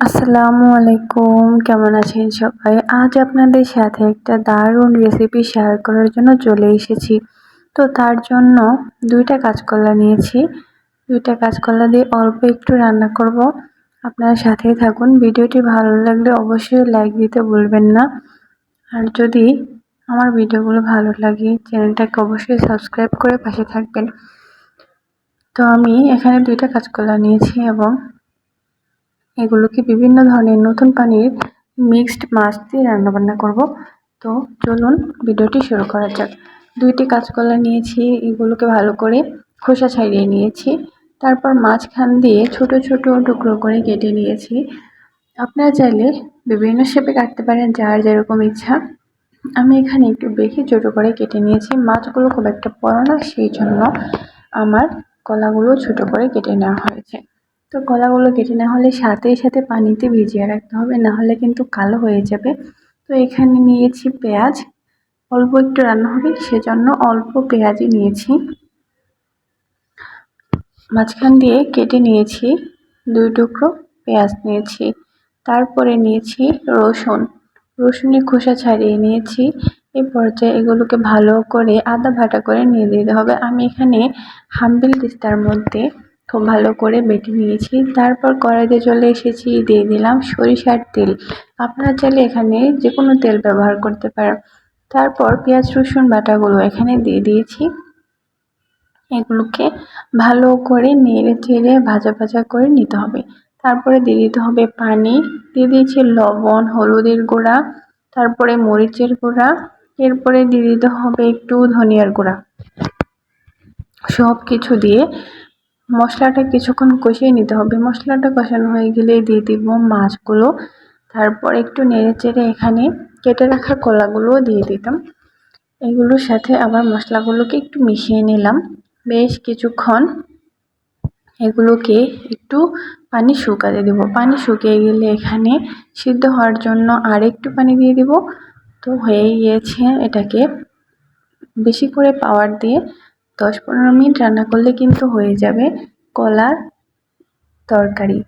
আসসালামু আলাইকুম, কেমন আছেন সবাই? আজ আপনাদের সাথে একটা দারুণ রেসিপি শেয়ার করার জন্য চলে এসেছি। তো তার জন্য দুইটা কাঁচকলা নিয়েছি। দুইটা কাঁচকলা দিয়ে অল্প একটু রান্না করব। আপনারা সাথেই থাকুন। ভিডিওটি ভালো লাগলে অবশ্যই লাইক দিতে ভুলবেন না। আর যদি আমার ভিডিওগুলো ভালো লাগে, চ্যানেলটাকে অবশ্যই সাবস্ক্রাইব করে পাশে থাকবেন। তো আমি এখানে দুইটা কাঁচকলা নিয়েছি এবং এগুলোকে বিভিন্ন ধরনের নতুন পানির মিক্সড মাছ দিয়ে রান্নাবান্না করব। তো চলুন ভিডিওটি শুরু করা যাক। দুইটি কাঁচকলা নিয়েছি, এগুলোকে ভালো করে খোসা ছাড়িয়ে নিয়েছি। তারপর মাঝখান দিয়ে ছোট ছোট টুকরো করে কেটে নিয়েছি। আপনারা চাইলে বিভিন্ন শেপে কাটতে পারেন, যার যেরকম ইচ্ছা। আমি এখানে একটু বেশি ছোটো করে কেটে নিয়েছি। মাছগুলো খুব একটা বড় না, সেই জন্য আমার কলাগুলো ছোট করে কেটে নেওয়া হয়েছে। তো কলাগুলো কেটে, না হলে সাথে সাথে পানিতে ভিজিয়ে রাখতে হবে, না হলে কিন্তু কালো হয়ে যাবে। তো এখানে নিয়েছি পেঁয়াজ। অল্প একটু রান্না হবে, সেজন্য অল্প পেঁয়াজই নিয়েছি। মাঝখান দিয়ে কেটে নিয়েছি দুই টুকরো পেঁয়াজ নিয়েছি। তারপরে নিয়েছি রসুন। রসুনের খোসা ছাড়িয়ে নিয়েছি। এই পর্যায়ে এগুলোকে ভালো করে আদা ভাটা করে নিয়ে দিতে হবে। আমি এখানে হাম্বিল তিস্তার মধ্যে খুব ভালো করে বেটে নিয়েছি। তারপর কড়াইতে চলে এসেছি, দিয়ে দিলাম সরিষার তেল। আপনারা চাইলে এখানে যে কোনো তেল ব্যবহার করতে পারেন। তারপর পেঁয়াজ, রসুন বাটাগুলো এখানে দিয়ে দিয়েছি। এগুলোকে ভালো করে নেড়ে চেড়ে ভাজা ভাজা করে নিতে হবে। তারপরে দিয়ে দিতে হবে পানি। দিয়ে দিয়েছি লবণ, হলুদের গুঁড়া, তারপরে মরিচের গুঁড়া, এরপরে দিয়ে দিতে হবে একটু ধনিয়ার গুঁড়া। সব কিছু দিয়ে মশলাটা কিছুক্ষণ কষিয়ে নিতে হবে। মশলাটা কষানো হয়ে গেলে দিয়ে দিব মাছগুলো। তারপর একটু নেড়ে চেড়ে এখানে কেটে রাখা কলাগুলোও দিয়ে দিতাম। এগুলোর সাথে আবার মশলাগুলোকে একটু মিশিয়ে নিলাম। বেশ কিছুক্ষণ এগুলোকে একটু পানি শুকাতে দেবো। পানি শুকিয়ে গেলে এখানে সিদ্ধ হওয়ার জন্য আর একটু পানি দিয়ে দিব। তো হয়ে গিয়েছে এটাকে বেশি করে পাওয়ার দিয়ে দশ পনেরো মিনিট রান্না করলে কিন্তু হয়ে যাবে কলার তরকারি।